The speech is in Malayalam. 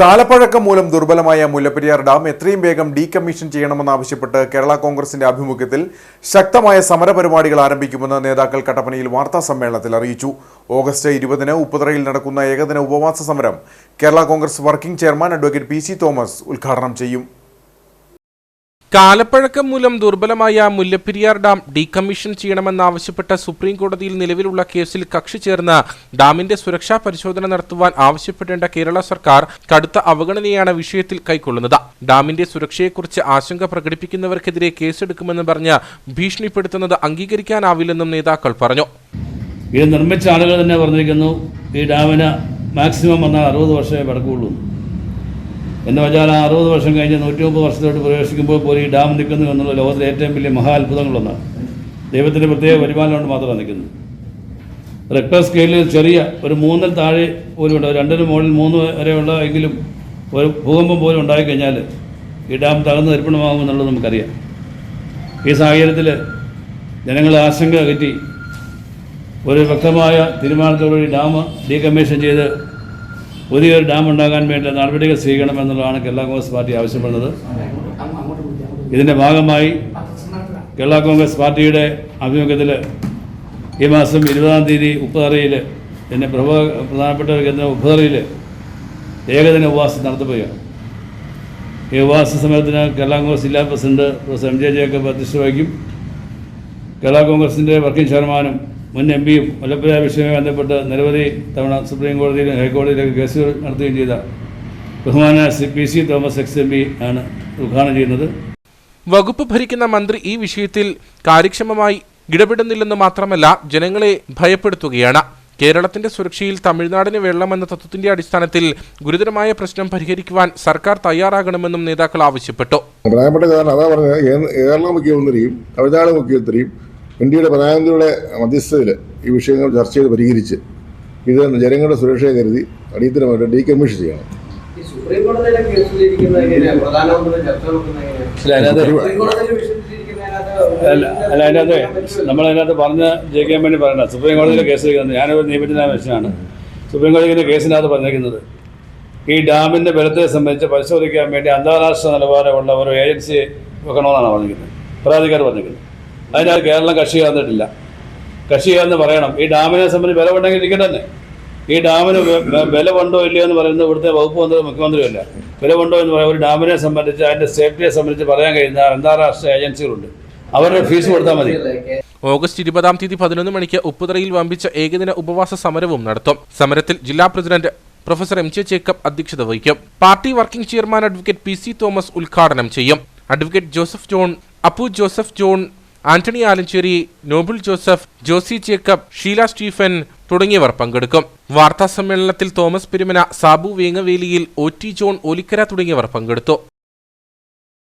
കാലപ്പഴക്കം മൂലം ദുർബലമായ മുല്ലപ്പെരിയാർ ഡാം എത്രയും വേഗം ഡീകമ്മീഷൻ ചെയ്യണമെന്നാവശ്യപ്പെട്ട് കേരള കോൺഗ്രസിന്റെ ആഭിമുഖ്യത്തിൽ ശക്തമായ സമരപരിപാടികൾ ആരംഭിക്കുമെന്ന് നേതാക്കൾ കട്ടപ്പനയിൽ വാർത്താ സമ്മേളനത്തിൽ അറിയിച്ചു. ഓഗസ്റ്റ് ഇരുപതിന് ഉപ്പുതറയിൽ നടക്കുന്ന ഏകദിന ഉപവാസ സമരം Kerala Congress working chairman advocate P Thomas ഉദ്ഘാടനം ചെയ്യും. കാലപ്പഴക്കം മൂലം ദുർബലമായ മുല്ലപ്പെരിയാർ ഡാം ഡീകമ്മീഷൻ ചെയ്യണമെന്നാവശ്യപ്പെട്ട സുപ്രീം കോടതിയിൽ നിലവിലുള്ള കേസിൽ കക്ഷി ചേർന്ന് ഡാമിന്റെ സുരക്ഷാ പരിശോധന നടത്തുവാൻ ആവശ്യപ്പെടേണ്ട കേരള സർക്കാർ കടുത്ത അവഗണനയാണ് വിഷയത്തിൽ കൈക്കൊള്ളുന്നത്. ഡാമിന്റെ സുരക്ഷയെക്കുറിച്ച് ആശങ്ക പ്രകടിപ്പിക്കുന്നവർക്കെതിരെ കേസെടുക്കുമെന്ന് പറഞ്ഞ് ഭീഷണിപ്പെടുത്തുന്നത് അംഗീകരിക്കാനാവില്ലെന്നും നേതാക്കൾ പറഞ്ഞു. ഇത് നിർമ്മിച്ച ആളുകൾ തന്നെ പറഞ്ഞിരിക്കുന്നു ഈ ഡാമിന് മാക്സിമം വന്നാൽ അറുപത് വർഷമേ പടക്കുള്ളൂ. എന്ന് വെച്ചാൽ ആ അറുപത് വർഷം കഴിഞ്ഞ് നൂറ്റി മുപ്പത് വർഷത്തോട്ട് പ്രവേശിക്കുമ്പോൾ പോലും ഈ ഡാം നിൽക്കുന്നു എന്നുള്ള ലോകത്തിലെ ഏറ്റവും വലിയ മഹാത്ഭുതങ്ങളൊന്നാണ്. ദൈവത്തിന്റെ പ്രത്യേക വരുമാനം കൊണ്ട് മാത്രമാണ് നിൽക്കുന്നത്. റെക്ടർ സ്കെയിലിൽ ചെറിയ ഒരു മൂന്നിൽ താഴെ പോലും ഉണ്ട്. രണ്ടിന് മുകളിൽ മൂന്ന് വരെയുള്ള എങ്കിലും ഒരു ഭൂകമ്പം പോലും ഉണ്ടായിക്കഴിഞ്ഞാൽ ഈ ഡാം തകർന്ന് തരിപ്പണമാകുമെന്നുള്ളത് നമുക്കറിയാം. ഈ സാഹചര്യത്തിൽ ജനങ്ങളെ ആശങ്ക അകറ്റി ഒരു വ്യക്തമായ തീരുമാനത്തോടുകൂടി ഡാം ഡീകമ്മീഷൻ ചെയ്ത് പുതിയൊരു ഡാം ഉണ്ടാകാൻ വേണ്ട നടപടികൾ സ്വീകരിക്കണമെന്നുള്ളതാണ് കേരള കോൺഗ്രസ് പാർട്ടി ആവശ്യപ്പെടുന്നത്. ഇതിന്റെ ഭാഗമായി കേരള കോൺഗ്രസ് പാർട്ടിയുടെ ആഭിമുഖ്യത്തിൽ ഈ മാസം ഇരുപതാം തീയതി ഉപ്പുതറയിൽ എന്നെ പ്രഭ പ്രധാനപ്പെട്ട കേന്ദ്ര ഉപ്പുതറയിൽ ഏകദിന ഉപവാസം നടത്തുകയാണ്. ഈ ഉപവാസ സമയത്തിന് കേരള കോൺഗ്രസ് ജില്ലാ president professor M J Jacob അധ്യക്ഷത വഹിക്കും. കേരള കോൺഗ്രസിന്റെ വർക്കിംഗ് ചെയർമാനും മുൻ എം പിയും മുല്ലപ്പുഴ വിഷയവുമായി ബന്ധപ്പെട്ട് നിരവധി തവണ സുപ്രീം കോടതിയിലും ഹൈക്കോടതിയിലൊക്കെ കേസുകൾ നടത്തുകയും ചെയ്ത ബഹുമാന C P C Thomas ex M P ആണ് ഉദ്ഘാടനം ചെയ്യുന്നത്. വകുപ്പ് ഭരിക്കുന്ന മന്ത്രി ഈ വിഷയത്തിൽ കാര്യക്ഷമമായി ഇടപെടുന്നില്ലെന്ന് മാത്രമല്ല ജനങ്ങളെ ഭയപ്പെടുത്തുകയാണ്. കേരളത്തിന്റെ സുരക്ഷയിൽ തമിഴ്നാടിന് വെള്ളമെന്ന തത്വത്തിന്റെ അടിസ്ഥാനത്തിൽ ഗുരുതരമായ പ്രശ്നം പരിഹരിക്കുവാൻ സർക്കാർ തയ്യാറാകണമെന്നും നേതാക്കൾ ആവശ്യപ്പെട്ടു. പ്രധാനപ്പെട്ട കാരണം അതാ പറഞ്ഞത് കേരള മുഖ്യമന്ത്രിയും തമിഴ്നാട് മുഖ്യമന്ത്രിയും ഇന്ത്യയുടെ പ്രധാനമന്ത്രിയുടെ മധ്യസ്ഥതയിൽ ഈ വിഷയങ്ങൾ ചർച്ച ചെയ്ത് പരിഹരിച്ച് ഇത് ജനങ്ങളുടെ സുരക്ഷയെ കരുതി അടിയന്തരമായിട്ട് ഡീകമ്മീഷൻ ചെയ്യണം. അല്ല, അതിനകത്ത് സുപ്രീം കോടതിയിൽ വിഷയത്തിലിരിക്കുന്നതിനകത്ത് അല്ല അല്ല അതിനകത്ത് നമ്മളതിനകത്ത് പറഞ്ഞ് ജയിക്കാൻ വേണ്ടി പറയണ്ട. സുപ്രീം കോടതിയിലെ കേസ് എടുക്കുന്നത് ഞാനൊരു നിയമത്തിന്റെ മനുഷ്യനാണ്. സുപ്രീം കോടതിയിലെ കേസിനകത്ത് പറഞ്ഞിരിക്കുന്നത് ഈ ഡാമിന്റെ ബലത്തെ സംബന്ധിച്ച് പരിശോധിക്കാൻ വേണ്ടി അന്താരാഷ്ട്ര നിലവാരമുള്ള ഒരു ഏജൻസി വെക്കണമെന്നാണ് പറഞ്ഞിരിക്കുന്നത്. പരാതിക്കാർ പറഞ്ഞിരിക്കുന്നത്. അതിനകത്ത് കേരളം കക്ഷി ചേർന്നിട്ടില്ല കക്ഷി ചേർന്ന് പറയണം. ഈ ഡാമിനെ സംബന്ധിച്ച് വില ഉണ്ടെങ്കിൽ ഇരിക്കട്ടെ ഈ ഡാമിന് വില ഉണ്ടോ ഇല്ലയോ എന്ന് പറയുന്നത് ഇവിടുത്തെ വകുപ്പ് മന്ത്രി മുഖ്യമന്ത്രിയല്ല. വില ഉണ്ടോ എന്ന് പറയാം. ഒരു ഡാമിനെ സംബന്ധിച്ച് അതിന്റെ സേഫ്റ്റിയെ സംബന്ധിച്ച് പറയാൻ കഴിയുന്ന അന്താരാഷ്ട്ര ഏജൻസികളുണ്ട്. അവരുടെ ഫീസ് കൊടുത്താൽ മതി. ഓഗസ്റ്റ് ഇരുപതാം തീയതി പതിനൊന്ന് മണിക്ക് ഉപ്പുതറയിൽ വമ്പിച്ച ഏകദിന ഉപവാസ സമരവും നടത്തും. സമരത്തിൽ ജില്ലാ president professor M J Jacob അധ്യക്ഷത വഹിക്കും. Party working chairman advocate P C Thomas ഉദ്ഘാടനം ചെയ്യും. Advocate Joseph John Appu Joseph John Antony Alancherry Noble Joseph Josy Jacob Sheela Stephen തുടങ്ങിയവർ പങ്കെടുക്കും. വാർത്താ സമ്മേളനത്തിൽ Thomas Perumana Sabu Vengavelil O T John Olikkara തുടങ്ങിയവർ പങ്കെടുത്തു.